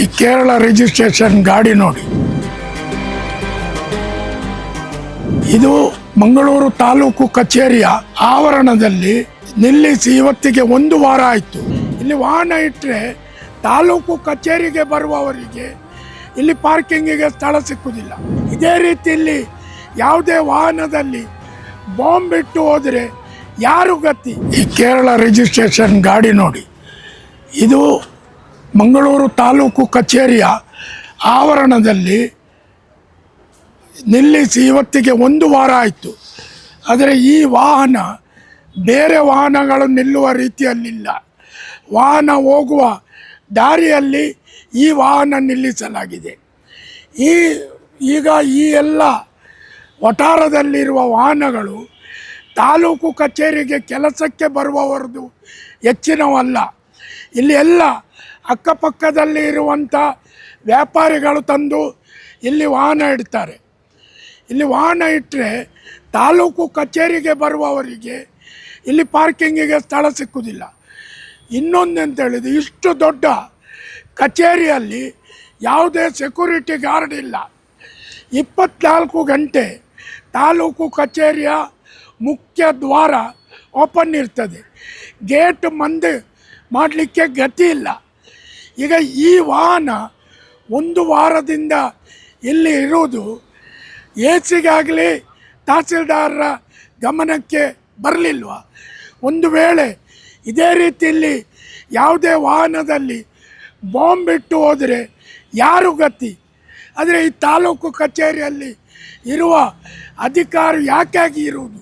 ಈ ಕೇರಳ ರಿಜಿಸ್ಟ್ರೇಷನ್ ಗಾಡಿ ನೋಡಿ. ಇದು ಮಂಗಳೂರು ತಾಲೂಕು ಕಚೇರಿಯ ಆವರಣದಲ್ಲಿ ನಿಲ್ಲಿಸಿ ಇವತ್ತಿಗೆ ಒಂದು ವಾರ ಆಯಿತು. ಇಲ್ಲಿ ವಾಹನ ಇಟ್ಟರೆ ತಾಲೂಕು ಕಚೇರಿಗೆ ಬರುವವರಿಗೆ ಇಲ್ಲಿ ಪಾರ್ಕಿಂಗಿಗೆ ಸ್ಥಳ ಸಿಕ್ಕುವುದಿಲ್ಲ ಇದೇ ರೀತಿಯಲ್ಲಿ ಯಾವುದೇ ವಾಹನದಲ್ಲಿ ಬಾಂಬ್ ಇಟ್ಟು ಹೋದರೆ ಯಾರು ಗತಿ? ಈ ಕೇರಳ ರಿಜಿಸ್ಟ್ರೇಷನ್ ಗಾಡಿ ನೋಡಿ. ಇದು ಮಂಗಳೂರು ತಾಲೂಕು ಕಚೇರಿಯ ಆವರಣದಲ್ಲಿ ನಿಲ್ಲಿಸಿ ಇವತ್ತಿಗೆ ಒಂದು ವಾರ ಆಯಿತು. ಆದರೆ ಈ ವಾಹನ ಬೇರೆ ವಾಹನಗಳು ನಿಲ್ಲುವ ರೀತಿಯಲ್ಲಿಲ್ಲ. ವಾಹನ ಹೋಗುವ ದಾರಿಯಲ್ಲಿ ಈ ವಾಹನ ನಿಲ್ಲಿಸಲಾಗಿದೆ. ಈ, ಈಗ ಈ ಎಲ್ಲ ವಠಾರದಲ್ಲಿರುವ ವಾಹನಗಳು ತಾಲೂಕು ಕಚೇರಿಗೆ ಕೆಲಸಕ್ಕೆ ಬರುವವರದು ಹೆಚ್ಚಿನವಲ್ಲ. ಇಲ್ಲಿ ಎಲ್ಲ ಅಕ್ಕಪಕ್ಕದಲ್ಲಿ ಇರುವಂಥ ವ್ಯಾಪಾರಿಗಳು ತಂದು ಇಲ್ಲಿ ವಾಹನ ಇಡ್ತಾರೆ. ಇಲ್ಲಿ ವಾಹನ ಇಟ್ಟರೆ ತಾಲೂಕು ಕಚೇರಿಗೆ ಬರುವವರಿಗೆ ಇಲ್ಲಿ ಪಾರ್ಕಿಂಗಿಗೆ ಸ್ಥಳ ಸಿಕ್ಕುವುದಿಲ್ಲ ಇನ್ನೊಂದು ಅಂತ ಹೇಳಿದ್ರೆ ಇಷ್ಟು ದೊಡ್ಡ ಕಚೇರಿಯಲ್ಲಿ ಯಾವುದೇ ಸೆಕ್ಯೂರಿಟಿ ಗಾರ್ಡ್ ಇಲ್ಲ. ಇಪ್ಪತ್ನಾಲ್ಕು ಗಂಟೆ ತಾಲೂಕು ಕಚೇರಿಯ ಮುಖ್ಯ ದ್ವಾರ ಓಪನ್ ಇರ್ತದೆ. ಗೇಟ್ ಮಂದಿ ಮಾಡಲಿಕ್ಕೆ ಗತಿ ಇಲ್ಲ. ಈಗ ಈ ವಾಹನ ಒಂದು ವಾರದಿಂದ ಇಲ್ಲಿ ಇರುವುದು ಎ ಸಿಗಾಗಲಿ ತಹಸೀಲ್ದಾರರ ಗಮನಕ್ಕೆ ಬರಲಿಲ್ವ? ಒಂದು ವೇಳೆ ಇದೇ ರೀತಿಯಲ್ಲಿ ಯಾವುದೇ ವಾಹನದಲ್ಲಿ ಬಾಂಬ್ ಇಟ್ಟು ಹೋದರೆ ಯಾರು ಗತಿ? ಆದರೆ ಈ ತಾಲೂಕು ಕಚೇರಿಯಲ್ಲಿ ಇರುವ ಅಧಿಕಾರಿ ಯಾಕಾಗಿ ಇರುವುದು?